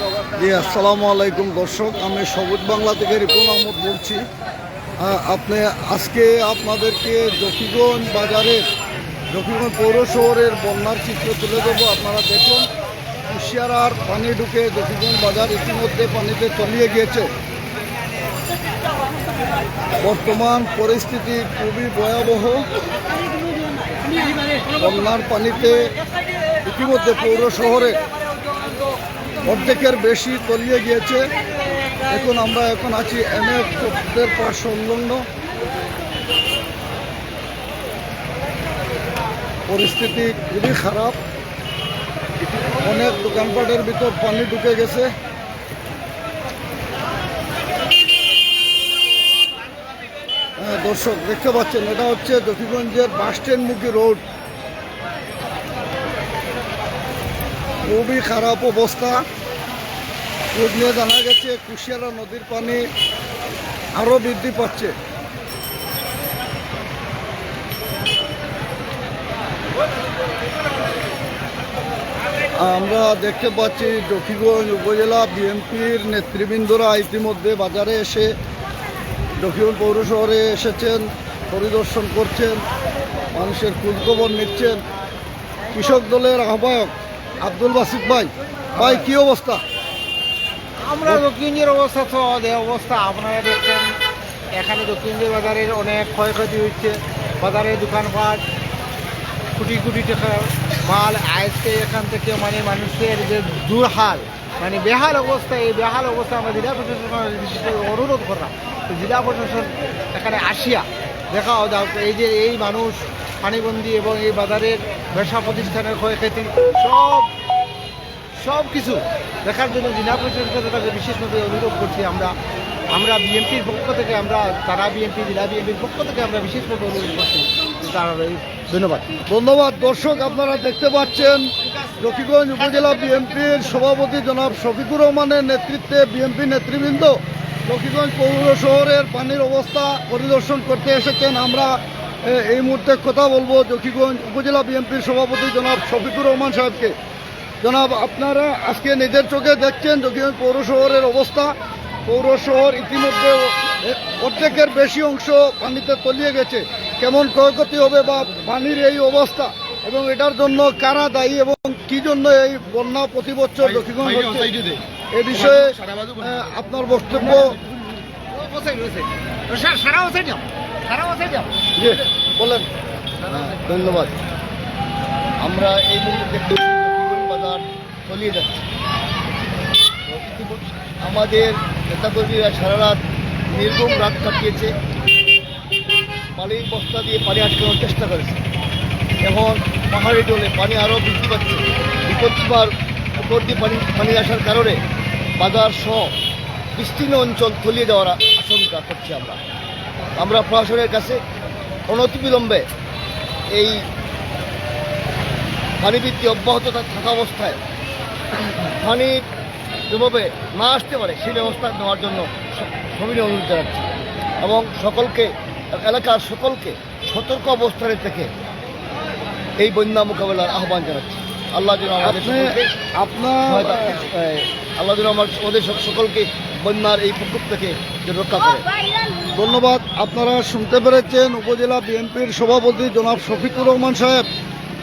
জি, আসসালামু আলাইকুম, দর্শক। আমি সবুজ বাংলা থেকে রিপন আহমদ বলছি। আপনি আজকে আপনাদেরকে জকিগঞ্জ বাজারের, জকিগঞ্জ পৌর শহরের বন্যার চিত্র তুলে দেবো আপনারা দেখুন, কুশিয়ারার পানি ঢুকে জকিগঞ্জ বাজার ইতিমধ্যে পানিতে তলিয়ে গিয়েছে। বর্তমান পরিস্থিতি খুবই ভয়াবহ। বন্যার পানিতে ইতিমধ্যে পৌর শহরে অর্ধেকের বেশি তলিয়ে গিয়েছে। এখন আমরা এখন আছি এম এফদের পাশ সংলগ্ন পরিস্থিতি খুবই খারাপ। অনেক দোকানপাটের ভিতর পানি ঢুকে গেছে। হ্যাঁ, দর্শক দেখতে পাচ্ছেন এটা হচ্ছে দক্ষিণগঞ্জের বাস স্ট্যান্ড মুখী রোড। খুবই খারাপ অবস্থা। নিয়ে জানা গেছে, কুশিয়ারা নদীর পানি আরও বৃদ্ধি পাচ্ছে। আমরা দেখতে পাচ্ছি দক্ষিণগঞ্জ উপজেলা বিএনপির নেতৃবৃন্দরা ইতিমধ্যে বাজারে এসে দক্ষিণ পৌর শহরে এসেছেন, পরিদর্শন করছেন, মানুষের খোঁজখবর নিচ্ছেন। কৃষক দলের আহ্বায়ক আব্দুল বাসিদ ভাই ভাই, কি অবস্থা? আমরা দক্ষিণের অবস্থা তো অবস্থা, আপনারা দেখছেন, এখানে দক্ষিণের বাজারের অনেক ক্ষয়ক্ষতি হচ্ছে। বাজারে দোকানপাট, কোটি কোটি টাকা মাল আজকে এখান থেকে মানে মানুষের যে দুর্হাল মানে বেহাল অবস্থা, এই বেহাল অবস্থা আমরা জেলা করে অনুরোধ করলাম। তো জেলা প্রশাসন এখানে আসিয়া দেখাও যাও এই যে এই মানুষ পানিবন্দি এবং এই বাজারের ব্যবসা প্রতিষ্ঠানের ক্ষয়ক্ষতি, সব সব কিছু দেখার জন্য জেলা প্রশাসনের কাছে বিশেষভাবে অনুরোধ করছি আমরা আমরা বিএনপির পক্ষ থেকে আমরা, তারা বিএনপি জেলা বিএনপির পক্ষ থেকে আমরা বিশেষভাবে অনুরোধ করছি। তারা ধন্যবাদ। ধন্যবাদ দর্শক, আপনারা দেখতে পাচ্ছেন লক্ষ্মীগঞ্জ উপজেলা বিএনপির সভাপতি জনাব শফিকুর রহমানের নেতৃত্বে বিএনপি নেতৃবৃন্দ লক্ষ্মীগঞ্জ পৌর শহরের পানির অবস্থা পরিদর্শন করতে এসেছেন। আমরা এই মুহূর্তে কথা বলব লক্ষ্মীগঞ্জ উপজেলা বিএনপির সভাপতি জনাব শফিকুর রহমান সাহেবকে। জনাব আপনারা আজকে নিজের চোখে দেখছেন লক্ষ্মীগঞ্জ পৌর শহরের অবস্থা। পৌর শহর ইতিমধ্যে অর্ধেকের বেশি অংশ পানিতে তলিয়ে গেছে। কেমন ক্ষয়ক্ষতি হবে বা পানির এই অবস্থা এবং এটার জন্য কারা দায়ী এবং কি জন্য এই বন্যা প্রতি বছর দক্ষিণগঞ্জ হচ্ছে এ বিষয়ে আপনার বক্তব্য সারা সারা হ্যাঁ, ধন্যবাদ। আমরা এই বাজার তলিয়ে যাচ্ছে। আমাদের নেতাকর্মীরা সারা রাত নির্গম রাত কাটিয়েছে। পানির বস্তা দিয়ে পানি আটকানোর চেষ্টা করেছে। এখন পাহাড়ি ডোলে পানি আরও বৃদ্ধি পাচ্ছে। বিপদসীমার উপর দিয়ে পানি পানি আসার কারণে বাজার সহ বিস্তীর্ণ অঞ্চল তলিয়ে যাওয়ার আশঙ্কা করছি আমরা। আমরা প্রশাসনের কাছে অনতিবিলম্বে এই পানিবৃত্তি অব্যাহত থাকা অবস্থায় পানি যেভাবে না আসতে পারে, সেই ব্যবস্থা নেওয়ার জন্য সবিনয় অনুরোধ জানাচ্ছি। এবং সকলকে, এলাকার সকলকে সতর্ক অবস্থানে থেকে এই বন্যা মোকাবেলার আহ্বান জানাচ্ছি। আল্লাহ যেন আমাদের। আপনার আল্লাহ যেন আমার সক- সকলকে বন্যার এই প্রকোপ থেকে রক্ষা করে। ধন্যবাদ। আপনারা শুনতে পেরেছেন উপজেলা বিএনপির সভাপতি জনাব শফিকুর রহমান সাহেব।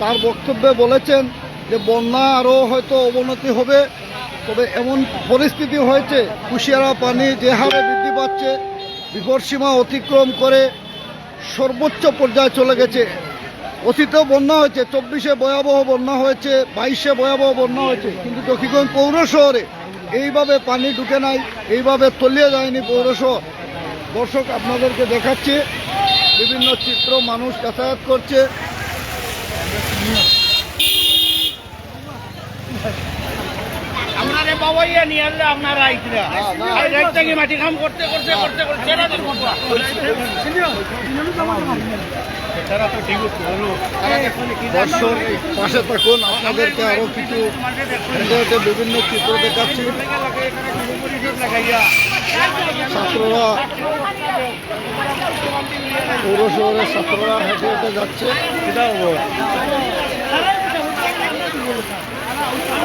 তার বক্তব্যে বলেছেন যে বন্যা আরও হয়তো অবনতি হবে তবে এমন পরিস্থিতি হয়েছে কুশিয়ারা পানি যে হারে বৃদ্ধি পাচ্ছে বিপদসীমা অতিক্রম করে সর্বোচ্চ পর্যায়ে চলে গেছে। অতীতেও বন্যা হয়েছে, চব্বিশে ভয়াবহ বন্যা হয়েছে, বাইশে ভয়াবহ বন্যা হয়েছে, কিন্তু দক্ষিণগঞ্জ পৌর শহরে এইভাবে পানি ঢুকে নাই, এইভাবে তলিয়ে যায়নি পৌর শহর দর্শক, আপনাদেরকে দেখাচ্ছে, বিভিন্ন চিত্র মানুষ যাতায়াত করছে। আপনারে বাবাইয়া নিয়ে আসলে আপনারা আর রাত থেকে মাটি কাম করতে করতে করতে করতে সেটা দিন করবা সেটা তো ঠিক আছে দর্শক পাশে থাকুন আপনাদেরকে আরও কিছু হেঁটে হেঁটে বিভিন্ন চিত্র দেখাচ্ছি। ছাত্ররা পৌর শহরের ছাত্ররা হেঁটে হেঁটে যাচ্ছে আমরা এখানে বস্তা বাজানো সব দিয়েছে এইটা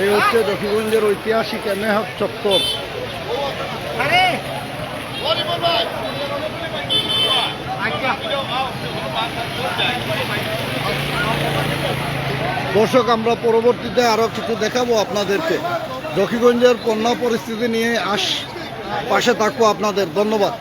এই হচ্ছে দক্ষিণগঞ্জের ঐতিহাসিক এমেহক চত্বর। দর্শক আমরা পরবর্তীতে আরও কিছু দেখাবো আপনাদেরকে। দক্ষিণগঞ্জের বন্যা পরিস্থিতি নিয়ে আস পাশে থাকব আপনাদের। ধন্যবাদ।